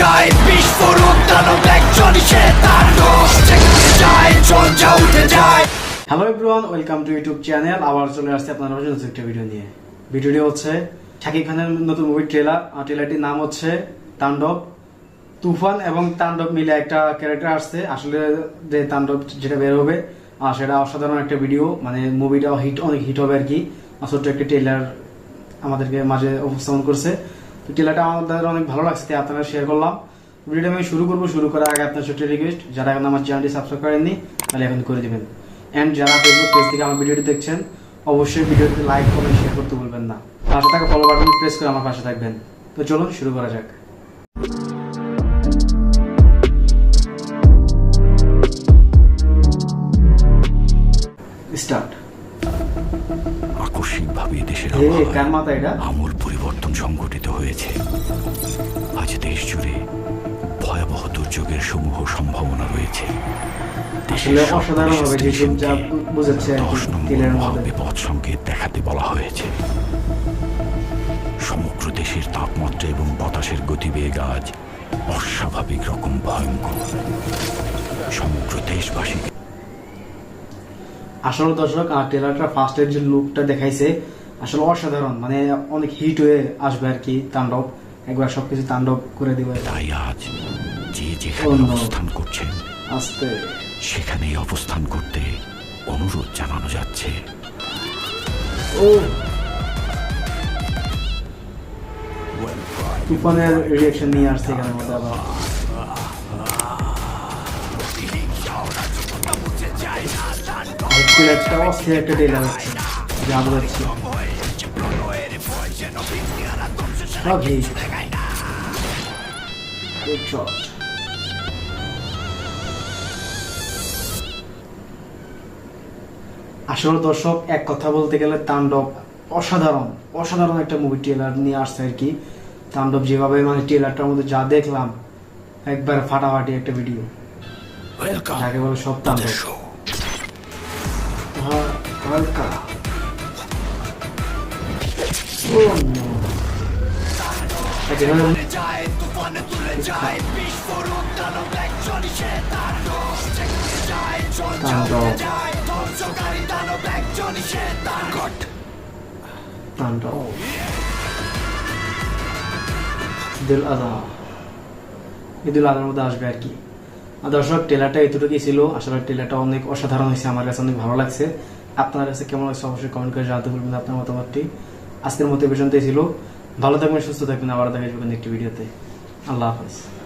যায়। বিস্ফোরক দানব একজন, সে তার যেখানে যায়। ঝঞ্ঝা উঠে যায়। Hello everyone welcome to YouTube channel আবার চলে আসছে আপনার নতুন একটা ভিডিও নিয়ে। ভিডিওটি হচ্ছে শাকিব খানের নতুন মুভির ট্রেলার ট্রেলারটির নাম হচ্ছে তাণ্ডব। তুফান এবং তাণ্ডব মিলে একটা ক্যারেক্টার আসছে। আসলে যে তাণ্ডব যেটা বের হবে আর সেটা অসাধারণ একটা ভিডিও মানে মুভিটা হিট অনেক হিট হবে আর কি। ছোট্ট একটা ট্রেলার আমাদেরকে মাঝে উপস্থাপন করছে। তো ট্রেলারটা আমাদের অনেক ভালো লাগছে আপনারা শেয়ার করলাম। ভিডিওটা আমি শুরু করব, শুরু করার আগে আপনার ছোট্ট রিকোয়েস্ট যারা এখন আমার চ্যানেলটি সাবস্ক্রাইব করেননি, তাহলে এখন করে দেবেন। অ্যান্ড যারা ফেসবুক পেজ থেকে আমার ভিডিওটি দেখছেন, অবশ্যই ভিডিওতে লাইক করে শেয়ার করতে বলবেন না। পাশে থাকা ফলো বাটন প্রেস করে আমার পাশে থাকবেন। তো চলুন শুরু করা যাক। আকস্মিকভাবে দেশের আমূল পরিবর্তন সংঘটিত হয়েছে। আজ দেশ জুড়ে ভয়াবহ দুর্যোগের সমূহ সম্ভাবনা রয়েছে। দশ নম্বর সংকেত দেখাতে বলা হয়েছে। সমগ্র দেশের তাপমাত্রা এবং বাতাসের গতিবেগ আজ অস্বাভাবিক রকম ভয়ঙ্কর। সমগ্র দেশবাসীকে আসলে দর্শক ট্রেলারটা ফার্স্টের যে লুকটা দেখাইছে আসলে অসাধারণ মানে অনেক হিট হয়ে আসবে আর কি তাণ্ডব। একবার সবকিছু তাণ্ডব করে দিবে। তাই আজ যে যেখানে অবস্থান করছেন আস্তে। সেখানেই অবস্থান করতে অনুরোধ জানানো যাচ্ছে। ও। তুফানের রিয়াকশন নিয়ে আসছে এখানের মধ্যে আবার। অস্থির যা Good shot. আসলে দর্শক এক কথা বলতে গেলে তাণ্ডব অসাধারণ অসাধারণ একটা মুভি ট্রেলার নিয়ে আসছে আর কি। তাণ্ডব যেভাবে মানে ট্রেলারটার মধ্যে যা দেখলাম একবার ফাটাফাটি একটা ভিডিও যাকে বলে সব তাণ্ডব। আর কি। দর্শক ট্রেলারটা এতটুকুই ছিল, আসলে ট্রেলারটা অনেক অসাধারণ হয়েছে, আমার কাছে অনেক ভালো লাগছে। আপনার কাছে কেমন লাগছে অবশ্যই কমেন্ট করে জানাতে বলবেন আপনার মতামতটি। আজকের মতো এই পর্যন্তই ছিল। ভালো থাকবেন, সুস্থ থাকবেন আবার দেখা যাবেন একটি ভিডিওতে। আল্লাহ হাফেজ।